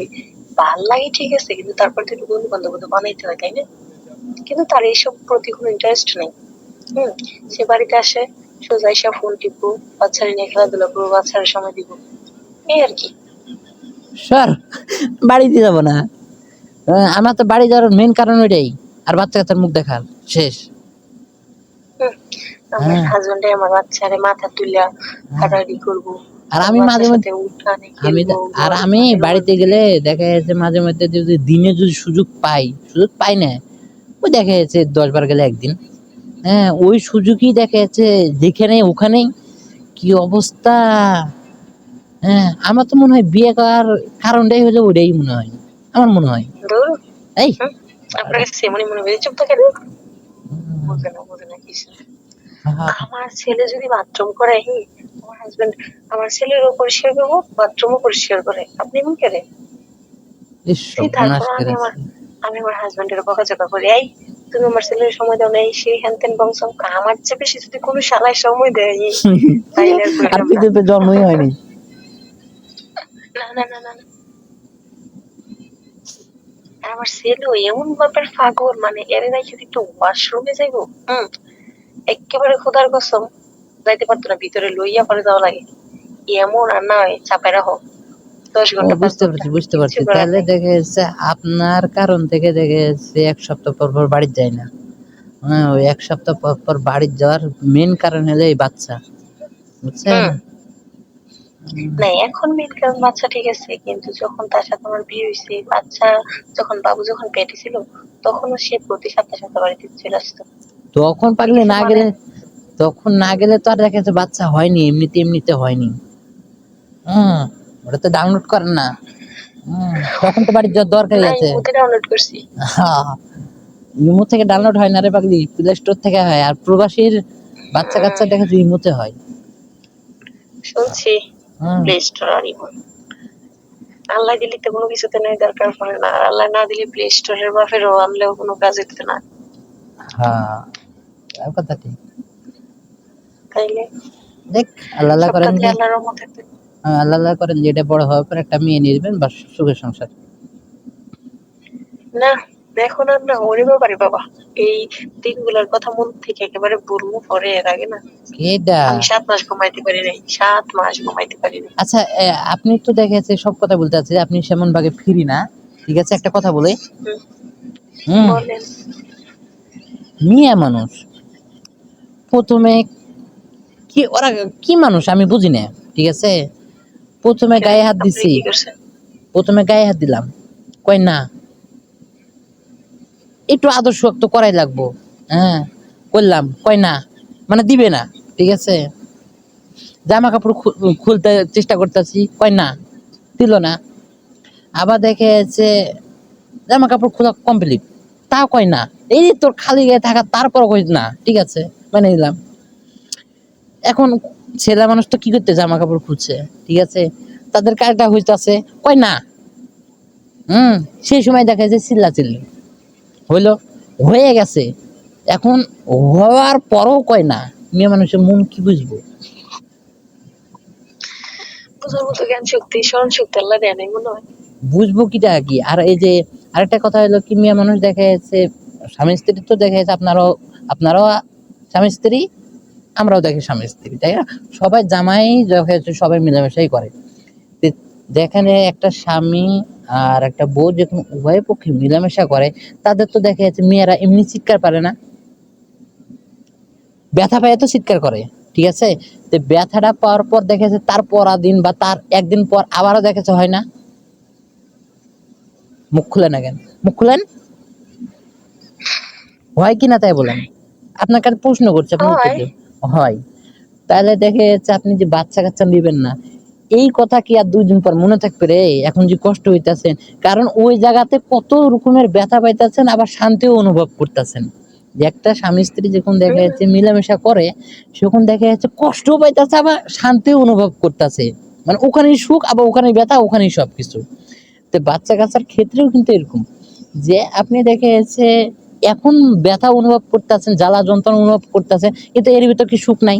বন্ধুই ভালো লাগে ঠিক আছে কিন্তু তারপর তো বন্ধু বান্ধব বানাইতে হয় তাই না? কিন্তু তার এইসব প্রতি কোনো ইন্টারেস্ট নেই। হুম সে বাড়িতে আসে সোজা এসে ফোন টিপবো বাচ্চারা নিয়ে খেলাধুলা করব বাচ্চারা সময় দিব। এই আর কি। সর বাড়িতে যাব না। আমার তো বাড়ি যাওয়ার মেন কারণ ওইটাই। আর বাচ্চা কাচ্চার মুখ দেখার শেষ। হুম, আমার হ্যাঁ। হাজবেন্ডে আমার বাচ্চারে মাথা তুলিয়া হাঁটাহাঁটি করব। আর আমি মাঝে মধ্যে আমি আর আমি বাড়িতে গেলে দেখা যাচ্ছে মাঝে মধ্যে যদি দিনে যদি সুযোগ পাই সুযোগ পাই না ওই দেখা যাচ্ছে দশ বার গেলে একদিন। হ্যাঁ ওই সুযোগই দেখা যাচ্ছে যেখানে ওখানেই। কি অবস্থা? হ্যাঁ আমার তো মনে হয় বিয়ে করার কারণটাই হলো ওটাই মনে হয়। আমার মনে হয়। এই। আপনার কাছে মনে হয়। চুপ থাকে না আমার ছেলে যদি বাথরুম করে হি আমার হাজবেন্ড আমার ছেলেরও পরিষ্কার করব বাথরুমও পরিষ্কার করে। আপনি এমন করে তারপর আমি আমার। আমি আমার হাজবেন্ডের বকাঝকা করি। এই তুমি আমার ছেলের সময় দাও না এই সেই হ্যান ত্যান বংশ আমার চেয়ে বেশি যদি কোনো শালায় সময় দেয় আর। পৃথিবীতে জন্মই হয়নি। না না না না। আমার ছেলেও এমন ব্যাপার পাগল মানে এর রাখে একটু ওয়াশরুমে যাইবো হুম? একেবারে খোদার কসম যাইতে পারতো না ভিতরে লইয়া পরে যাওয়া লাগে। এমন আর হয় রাখো বুঝতে পারছি বুঝতে পারছি। তাহলে। দেখে যাচ্ছে আপনার কারণ থেকে দেখে যাচ্ছে এক সপ্তাহ পর পর বাড়ি যায় না। হ্যাঁ ওই এক সপ্তাহ পর পর বাড়ি যাওয়ার মেন কারণ হলো এই বাচ্চা। বুঝছেন? না এখন মেন কারণ বাচ্চা ঠিক আছে কিন্তু যখন তার সাথে আমার বিয়ে হয়েছে বাচ্চা যখন বাবু যখন পেটে ছিল তখনও সে প্রতি সপ্তাহ সপ্তাহ বাড়িতে চলে আসতো। তখন পারলে না গেলে তখন না গেলে তো আর দেখা যাচ্ছে বাচ্চা হয়নি এমনিতে এমনিতে হয়নি। হুম ওটা তো ডাউনলোড করেন না। তখন তো বাড়ির দরকারই আছে। ডাউনলোড করছি। ইমো থেকে ডাউনলোড হয় না রে পাগলি প্লে স্টোর থেকে হয়। আর প্রবাসীর বাচ্চা কাচ্চা দেখা যায় ইমোতে হয়। শুনছি প্লে স্টোর আর ইমো। আল্লাহ দিলে তো কোনো কিছুতে নাই দরকার পড়ে না। আল্লাহ না দিলে প্লে স্টোরের বাপেরও আনলেও কোনো কাজ হইতে না। হ্যাঁ। তাও কথা ঠিক তাইলে দেখ আল্লাহ আল্লাহ করেন হ্যাঁ, আল্লাহ আল্লাহ করেন যেটা বড় হওয়ার পর একটা মেয়ে বা সুখের সংসার। না এখন আর না ওরে বাবারে বাবা এই দিনগুলোর কথা মন থেকে একেবারে পরে এর আগে না। আমি সাত মাস ঘুমাইতে পারি নাই সাত মাস ঘুমাইতে পারি নাই। আচ্ছা আপনি তো দেখা যাচ্ছে সব কথা বলতে আছে আপনি সেমন ভাগে ফিরি না। ঠিক আছে একটা কথা বলে। হুম। মিয়া মানুষ। প্রথমে কি ওরা কি মানুষ আমি বুঝি না ঠিক আছে? প্রথমে গায়ে হাত দিছি। প্রথমে গায়ে হাত দিলাম। কই না। একটু আদর্শ তো করাই লাগবো। হ্যাঁ করলাম। কই না। মানে দিবে না ঠিক আছে? জামা কাপড় খুলতে চেষ্টা করতেছি। কই না। দিল না। আবার দেখে যাচ্ছে জামা কাপড় খোলা কমপ্লিট তাও কয় না। এই তোর খালি গায়ে থাকা তারপর কই না ঠিক আছে? মানে নিলাম। এখন ছেলে মানুষ তো কি করতে জামা কাপড় খুঁজছে ঠিক আছে? তাদের কাজটা হইতাছে কয় না হুম সেই সময় দেখা যায় চিল্লা চিল্লি। হইল হয়ে গেছে। এখন হওয়ার পরও কয় না মেয়ে মানুষের মন কি বুঝব? বুঝার মতো জ্ঞান শক্তি স্মরণ শক্তি আল্লাহ দেয় নাই মনে হয়। বুঝব কিটা কি? আর এই যে আরেকটা কথা হলো কি মেয়ে মানুষ দেখা যাচ্ছে স্বামী স্ত্রী তো দেখা যাচ্ছে আপনারাও আপনারাও স্বামী স্ত্রী, আমরাও দেখি স্বামী স্ত্রী, তাই না? সবাই জামাই সবাই মিলামেশাই করে। যেখানে একটা স্বামী আর একটা বউ যখন উভয় পক্ষে মিলামেশা করে, তাদের তো দেখা যাচ্ছে মেয়েরা এমনি চিৎকার পারে না। ব্যথা পায় তো চিৎকার করে, ঠিক আছে? তো ব্যথাটা পাওয়ার পর দেখা যাচ্ছে তার পরা দিন বা তার একদিন পর আবারও দেখা যাচ্ছে হয় না। মুখ খুলেন কেন? মুখ খুলেন? হয় কি না তাই বলেন? আপনার কাছে প্রশ্ন করছে আপনি উত্তর হয়। হয়। তাহলে দেখে যাচ্ছে আপনি যে বাচ্চা কাচ্চা নেবেন না এই কথা কি আর দুই দিন পর মনে থাকবে রে? এখন যে কষ্ট হইতাছেন কারণ ওই জায়গাতে কত রকমের ব্যথা পাইতাছেন আবার শান্তিও অনুভব করতেছেন। যে একটা স্বামী স্ত্রী যখন দেখা যাচ্ছে মিলামেশা করে সেখন দেখা যাচ্ছে কষ্টও পাইতাছে আবার শান্তিও অনুভব করতেছে। মানে ওখানেই সুখ আবার ওখানেই ব্যথা ওখানেই সবকিছু। তো বাচ্চা কাচ্চার ক্ষেত্রেও কিন্তু এরকম। যে আপনি দেখে যাচ্ছে এখন ব্যথা অনুভব করতেছেন জ্বালা যন্ত্রণা অনুভব করতেছেন কিন্তু এর ভিতর কি সুখ নাই?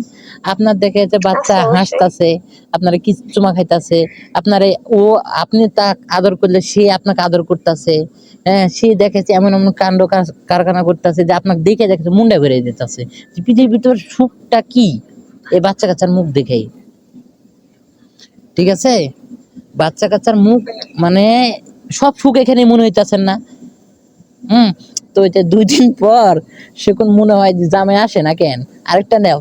আপনার দেখে যে বাচ্চা। হাসতাছে আপনারা কি চুমা খাইতাছে আপনারে ও আপনি তা আদর করলে সে আপনাকে আদর করতেছে হ্যাঁ সে দেখেছে এমন এমন কাণ্ড কার- কারখানা করতেছে যে আপনাকে দেখে দেখেছে মুন্ডা বেড়ে যেতেছে পৃথিবীর ভিতর সুখটা কি? এই বাচ্চা কাচ্চার মুখ দেখেই ঠিক আছে? বাচ্চা কাচ্চার মুখ মানে সব সুখ এখানে মনে হইতাছেন না। হুম তো এটা দুই দিন পর সে কোন মনে হয় যে জামাই আসে না কেন? আরেকটা নেও।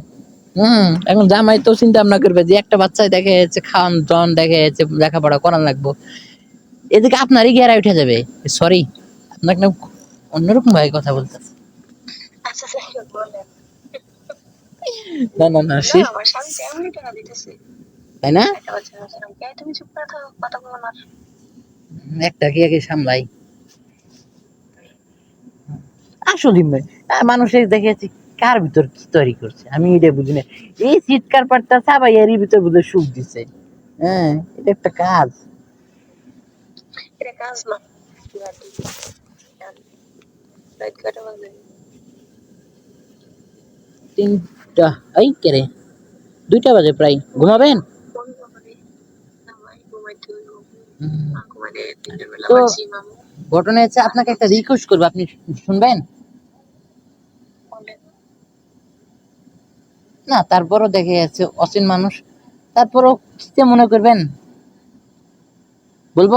হম এখন জামাই তো চিন্তা ভাবনা করবে যে একটা বাচ্চায় দেখে যাচ্ছে খাওয়ান জন দেখে যাচ্ছে লেখাপড়া করান লাগবো। এদিকে আপনারই গিয়ারা উঠে যাবে। সরি আপনাকে না অন্যরকম ভাবে কথা বলতেছে। আচ্ছা বলেন। না না না সে তাই বলো না। একটা কি আগে সামলাই? মানুষের দেখেছি কার ভিতর কি তৈরি করছে? আমি এটা বুঝি না। এই চিৎকার পাটটা সাবাই এরই ভিতর বুঝে সুখ দিছে। হ্যাঁ এটা একটা কাজ। এটা কাজ না। তিনটা এই কেরে দুইটা বাজে প্রায়। ঘুমাবেন? তো- ঘটনা হচ্ছে আপনাকে একটা রিকোয়েস্ট করব। আপনি শুনবেন? না তারপরও দেখে যাচ্ছে অচিন মানুষ। তারপরও কিতে মনে করবেন? বলব?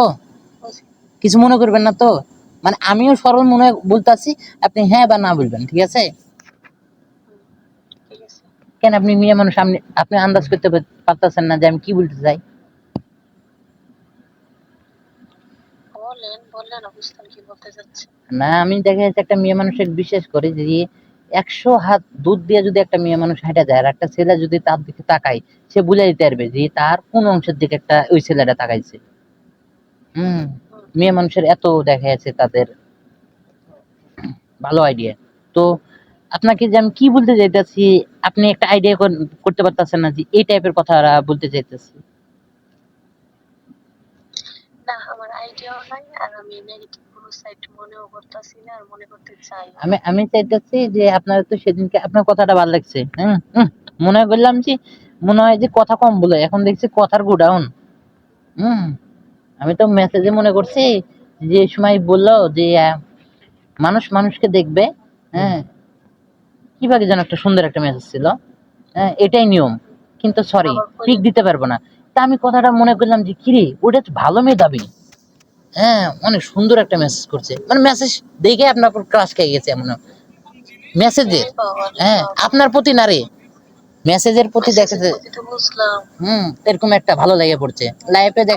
কিছু মনে করবেন না তো? মানে আমিও সরল মনে বলতাছি আপনি হ্যাঁ বা না বলবেন ঠিক আছে? কেন আপনি মেয়ে মানুষ আপনি আপনি আন্দাজ করতে পার- পারতেছেন না যে আমি কি বলতে চাই? না আমি দেখা যাচ্ছে একটা মেয়ে মানুষের বিশেষ করে যে একশো হাত দুধ দিয়ে যদি একটা মেয়ে মানুষ হেঁটে যায় আর একটা ছেলে যদি তার দিকে তাকায়, সে বুঝে দিতে পারবে যে তার কোন অংশের দিকে একটা ওই ছেলেটা তাকাইছে। হম, মেয়ে মানুষের এত দেখা যাচ্ছে তাদের। ভালো আইডিয়া তো আপনাকে যে আমি কি বলতে চাইতেছি, আপনি একটা আইডিয়া করতে পারতেছেন না যে এই টাইপের কথা বলতে চাইতেছি। না, আমার আইডিয়াও নাই আর আমি নেগেটিভ কোনো সাইড মনেও করতেছি না আর মনে করতে চাই আমি আমি চাইতেছি যে আপনার তো সেদিনকে আপনার কথাটা ভালো লাগছে হুম হুম, মনে করলাম যে মনে হয় যে কথা কম বলে এখন দেখছি কথার গোডাউন। হুম আমি তো মেসেজে মনে করছি যে সময় বলল যে মানুষ মানুষকে দেখবে হ্যাঁ? কীভাবে যেন একটা সুন্দর একটা মেসেজ ছিল হ্যাঁ? এটাই নিয়ম। কিন্তু সরি ঠিক দিতে পারব না। তা আমি কথাটা মনে করলাম যে কিরে ওটা ভালো মেয়ে দাবি হ্যাঁ অনেক সুন্দর একটা মেসেজ করছে। মানে মেসেজ দেখে আপনার উপর ক্রাশ খেয়ে গেছে এমন। মেসেজের হ্যাঁ আপনার প্রতি না রে মেসেজের প্রতি দেখেছে। হুম এরকম একটা ভালো লেগে পড়ছে। লাইফে দেখ